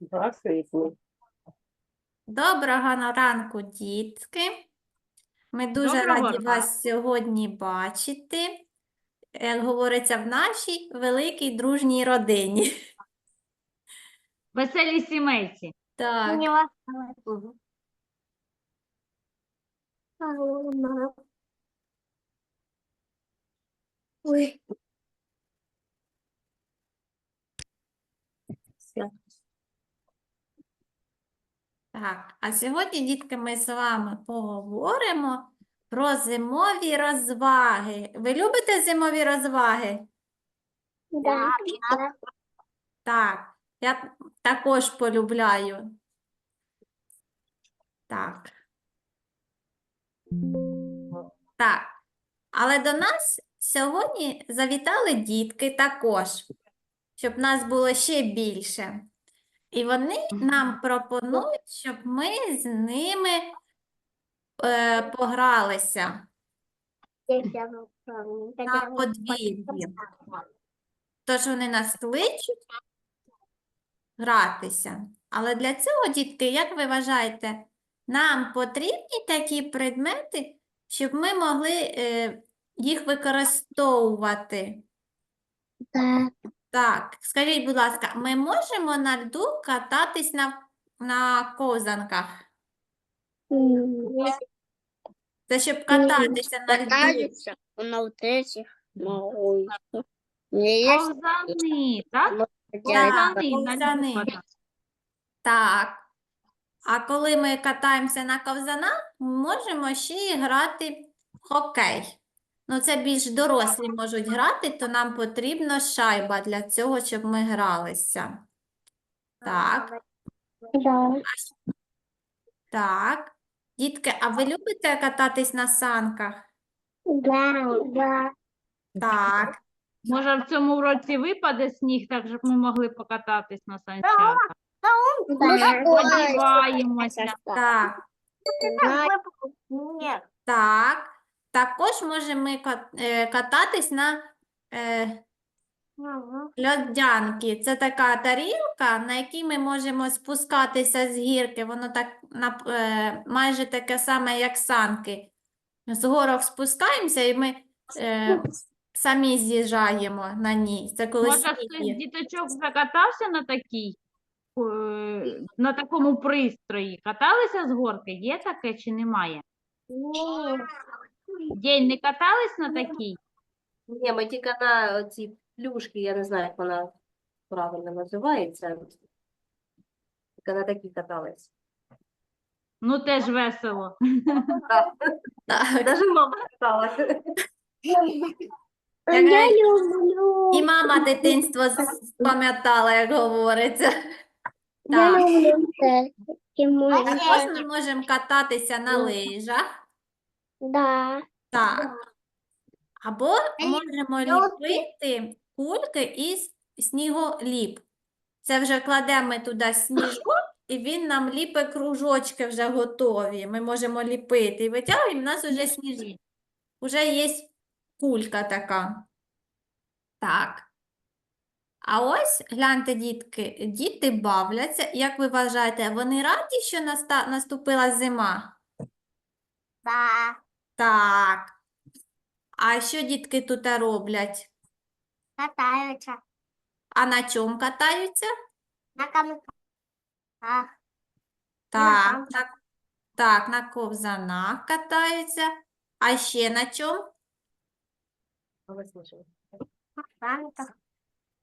Да, світло. Доброго ранку, дітки. Ми дуже Доброго раді вас сьогодні бачити. Як говориться, в нашій великій дружній родині. Веселій сімейці. Так, Ой. Так. А сьогодні, дітки, ми з вами поговоримо про зимові розваги. Ви любите зимові розваги? да, да. Так, я також полюбляю. Так. Так. Але до нас сьогодні завітали дітки також, щоб нас було ще більше. І вони нам пропонують, щоб ми з ними е, погралися на подвір'ї. Тож вони нас кличуть гратися. Але для цього, дітки, як ви вважаєте, нам потрібні такі предмети, щоб ми могли е, їх використовувати? Да. Так, скажіть, будь ласка, ми можемо на льду кататись на, на ковзанках? Це щоб кататися на льду. Катаются на вот этих. Есть Ковзани, так? Так, Ковзани, на ковзани. льду кататися. Так. А коли ми катаємося на ковзанах, можемо ще й грати в хокей. Ну, це більш дорослі можуть грати, то нам потрібна шайба для цього, щоб ми гралися. Так, Да. так. Дітки, а ви любите кататись на санках? Да, да. Так. Може, в цьому році випаде сніг, так щоб ми могли покататись на санчатах. Да. Сподіваємося. Так, Нет. так. Також можемо ми е, кататись на е, льодянки. Це така тарілка, на якій ми можемо спускатися з гірки. Воно так е, майже таке саме, як санки. З горок спускаємося і ми е, самі з'їжджаємо на ній. Це коли Може, хтось з діточок вже катався на такій, е, на такому пристрої? Каталися з горки? Є таке чи немає? День не катались на такій? Ні, ми тільки на ці плюшки, я не знаю, як вона правильно називається. Тільки на такі катались. Ну, теж весело. Даже мама каталася. Я люблю. І мама дитинство пам'ятала, як говориться. Я Так. люблю це. І ми- Також ми можемо кататися на лижах. Да. Так. Або можемо ліпити кульки із сніголіп. Це вже кладемо туди сніжок, і він нам ліпить кружочки вже готові. Ми можемо ліпити і витягуємо, і в нас вже сніж... Уже є кулька така. Так. А ось, гляньте, дітки, діти бавляться. Як ви вважаєте, вони раді, що наста... наступила зима? Да. Так. А що дітки тут роблять? Катаються. А на чому катаються? На камках. Так, на, так, на ковзанах катаються. А ще на чому? Слушай, Санках.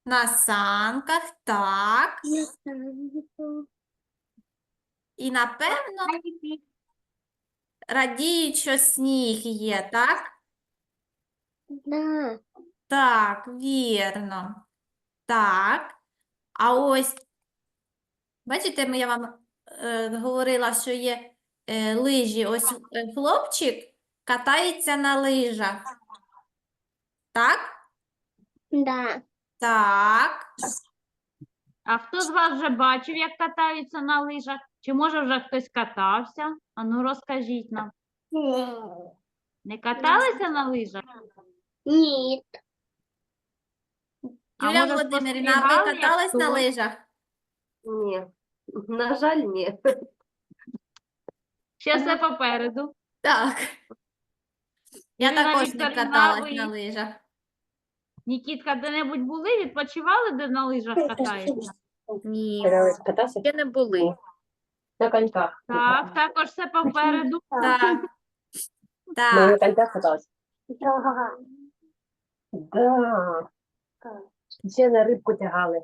На санках, так. І напевно радіють, що сніг є, так? Да. Так, вірно. Так. А ось, бачите, я вам е, говорила, що є е, лижі. Ось е, хлопчик катається на лижах. Так? Да. Так. А хто з вас вже бачив, як катаються на лижах? Чи може вже хтось катався? А ну розкажіть нам. Не каталися на лижах? А Юлія може, Володимирівна, а ви спостерігали, катались на лижах? ні. На жаль, ні. Ще все попереду. Так. Я Ірина також не Вікторівна, каталась ви- на лижах. Нікітка, де-небудь були, відпочивали, де на лижах катаєтеся? Ні. Катався Ще не були. на коньках. Так, також все попереду. Так. Ми Так. на коньках каталися. Да. Ще на рибку тягали.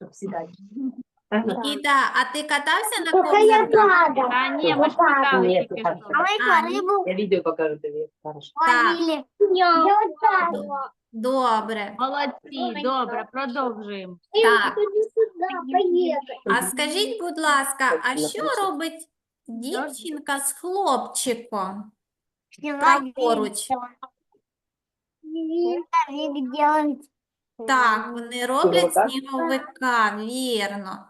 Щоб сідати. Нікіта, а ти катався на Только я ковзанках? падал. Та ні, ми ж тільки так. що. А мы А, рыбу Я відео покажу тобі. Хорошо. Так. ловили. Я вот так. Добре. Молодці, добре, продовжуємо. Так. Иди сюда, поехали. А скажіть, будь ласка, а що робить дівчинка з хлопчиком праворуч? Снеговик. Так, вони роблять Сніговика? сніговика, вірно.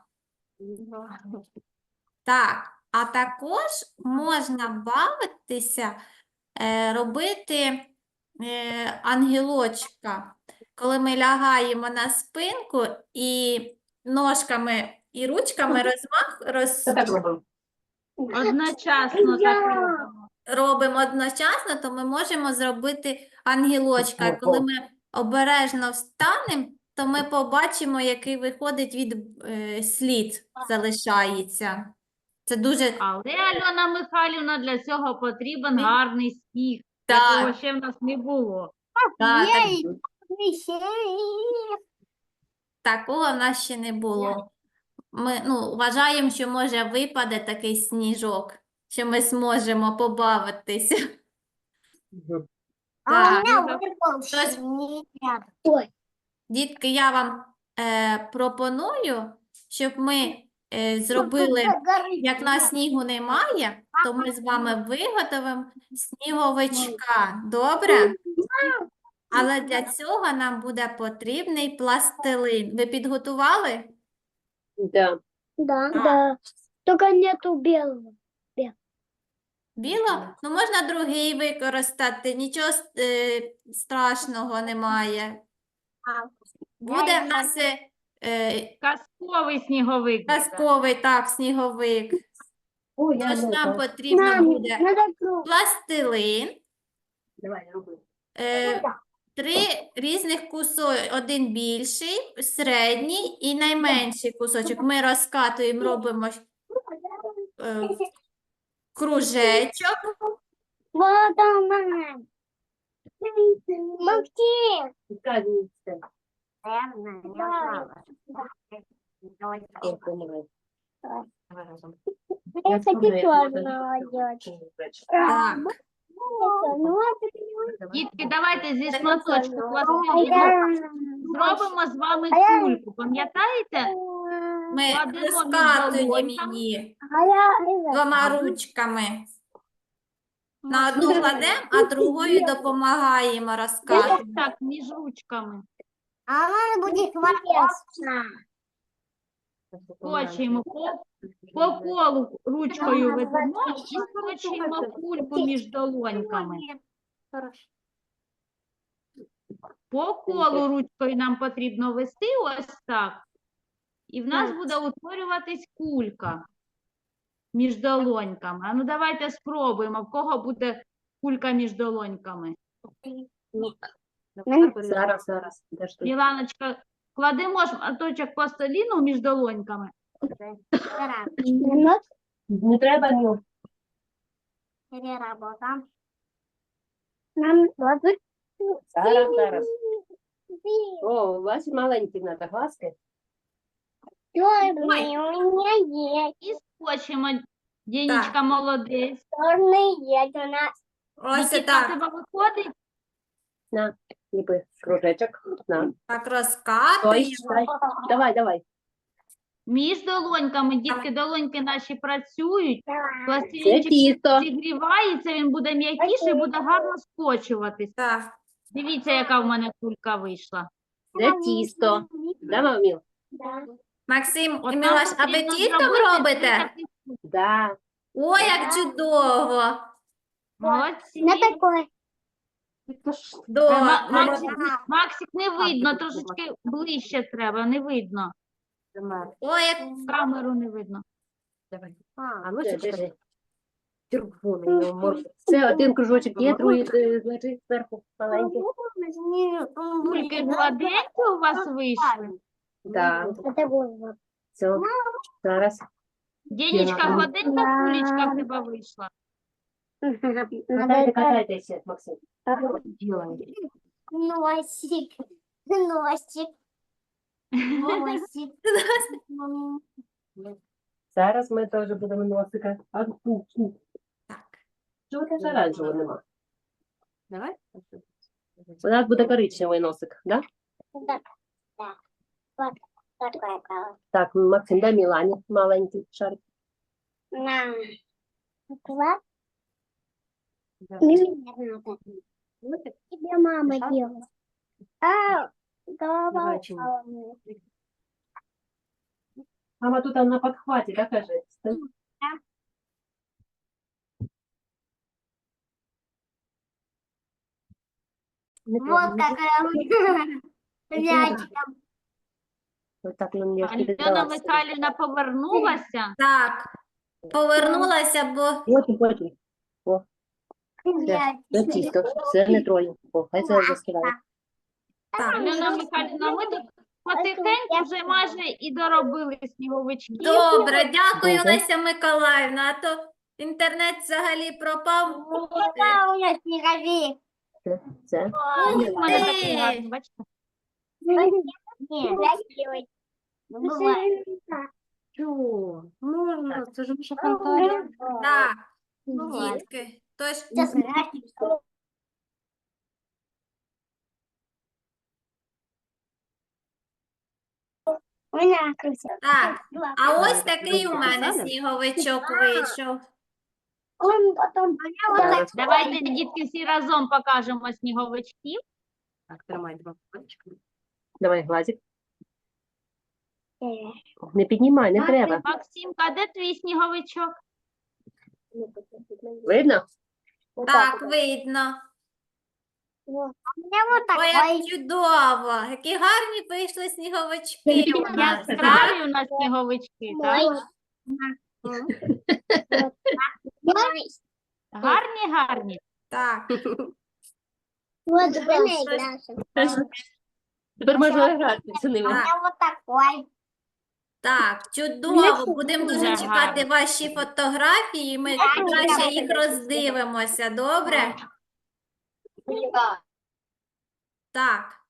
Так, а також можна бавитися, е, робити е, ангелочка, коли ми лягаємо на спинку і ножками і ручками розмах роз, робимо? Одночасно так робимо. робимо одночасно, то ми можемо зробити ангелочка. Коли ми обережно встанемо, то ми побачимо, який виходить від е, слід залишається. Це дуже Але Альона Михайлівна для цього потрібен гарний сміх, Так. якого ще в нас не було. та, так, такого в нас ще не було. Ми ну, вважаємо, що може випаде такий сніжок, що ми зможемо побавитися. А Так. меня снег. Ой. Дітки, я вам е, пропоную, щоб ми е, зробили. Як на снігу немає, то ми з вами виготовимо сніговичка. Добре? Але для цього нам буде потрібний пластилин. Ви підготували? Да. Да, Так. да. Только нету белого. Біло? Ну, можна другий використати, нічого е, страшного немає. Буде в нас е, е, Казковий сніговик. казковий так, сніговик. О, я Тож нам знаю. потрібно Мам, буде надо круг. пластилин. Давай, роби. Е, Три різних кусочки, один більший, середній і найменший кусочок. Ми розкатуємо, робимо е, кружечок. Вот она. Максим. Так, Ну, Дітки, давайте. зі шматочку пластиліну зробимо з вами кульку. Пам'ятаєте? ми Кладемо розкатуємо її двома ручками. На одну кладемо, а другою допомагаємо розкатувати. Так, між ручками. А она будет интересно. Скочуємо по, по колу ручкою ведемо і скочуємо кульку між долоньками. Хорошо. По колу ручкою нам потрібно вести ось так. І в нас буде утворюватись кулька між долоньками. А ну давайте спробуємо, в кого буде кулька між долоньками. Зараз, зараз. Де ж тут? Міланочка, кладемо шматочок пластиліну між долоньками. Минут Не треба ні. переработаем. Нам двадцать. Зараз, зараз. О, у вас маленькі надо глазки. Черный у меня есть. І скочимо. Дінічка молодець. Черный есть у нас. Ось Нікітка, так, тебе виходить? На, ліпи кружечок. На. так Ой, дай. Давай, давай. Між долоньками, дітки, долоньки наші працюють. Це Пластилінчик тісто. зігрівається, він буде м'якіший, буде гарно скочуватись. Так, Дивіться, яка в мене кулька вийшла. Це тісто. Да, маміл? Да. Максим От і нам Мілаш, а ви потрібно тістом зробити робите? такий- Да. Ой, як чудово! Молодці. На такой. До, Ма- ну, Максик, Максик, не видно, трошечки ближче треба, не видно. Ой, як Камеру не видно. Давай. А, А ну Це, червоний. Це один кружочок є, другий е, лежить зверху маленький. Кульки гладенькі у вас вийшли. Так, это было. все. Зараз. Денечка, Дякую. гладенька кулечка тебе вийшла. Катайте, Максим. Носик, носик, носик. Зараз ми теж будемо носика. А, фу, фу. так. Чого теж оранжевого нема? Давай. У нас буде коричневий носик, да? Вот такое было. Так, Максим, дай Мілані маленький шарик. На. Класс. Да. Не мне надо. Ну, так, Тебе мама Мешал? делала. А, голова Давай, Чиня. упала мне. Мама тут на подхваті, да, каже? Не Вот трогай, не какая Мячиком. Ось так нам я Альона Михайлівна повернулася. Так, повернулася, бо Потім, потім. Це тісто, це не троє. О, хай це заскидає. так. Альона Михайлівна, ми тут потихеньку вже майже і доробили сніговичків. Добре, дякую, Добре. Леся Миколаївна. А то інтернет взагалі пропав. Это у нас снеговик. Це. У мене такий Ти. гарний, бачите? Нет, красивый. Бывает. Що? Можна, це ж наша фантазія. Так, Бывает. дітки. Тож, Сейчас так. А ось такий у мене сніговичок вийшов. Давайте, дітки, всі разом покажемо сніговичків. Так, тримай два пальчики. Давай глазик. Не піднімай, не треба. Максимка, де твій сніговичок? Видно? Так, видно. Вот Ой, як чудово! Які гарні вийшли сніговички у нас. так? Яскраві у нас сніговички, так? Гарні, гарні. Так. Тепер можна грати з ними. такой. Так, чудово. Будемо дуже Дуже чекати ваші фотографії. Ми краще їх роздивимося. Добре? Так.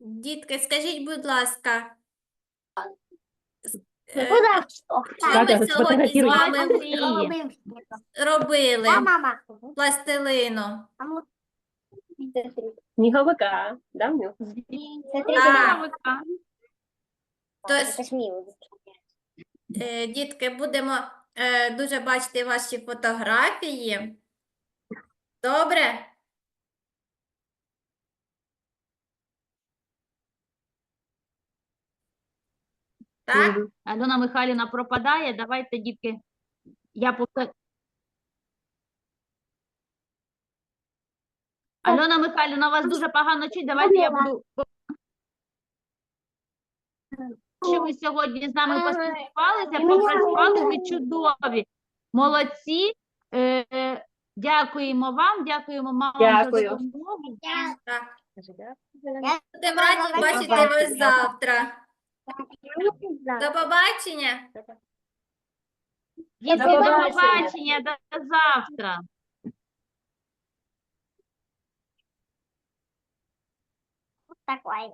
Дітки, скажіть, будь ласка, е, що ми сьогодні з вами робили пластилину? Сніговика. Да, в Так. Тож, мило. Е, Дітки, будемо е, дуже бачити ваші фотографії. Добре? Так? Альона Михайлівна пропадає. Давайте, дітки, я поки... Альона Михайлівна, вас дуже погано чуть. Давайте я буду... Що ви сьогодні з нами поспілкувалися, попрацювали ви чудові. Молодці. Е, е, дякуємо вам, дякуємо мамам за допомогу. Будемо раді бачити вас завтра. До побачення. Дітки, до побачення. побачення, до до завтра. Такой.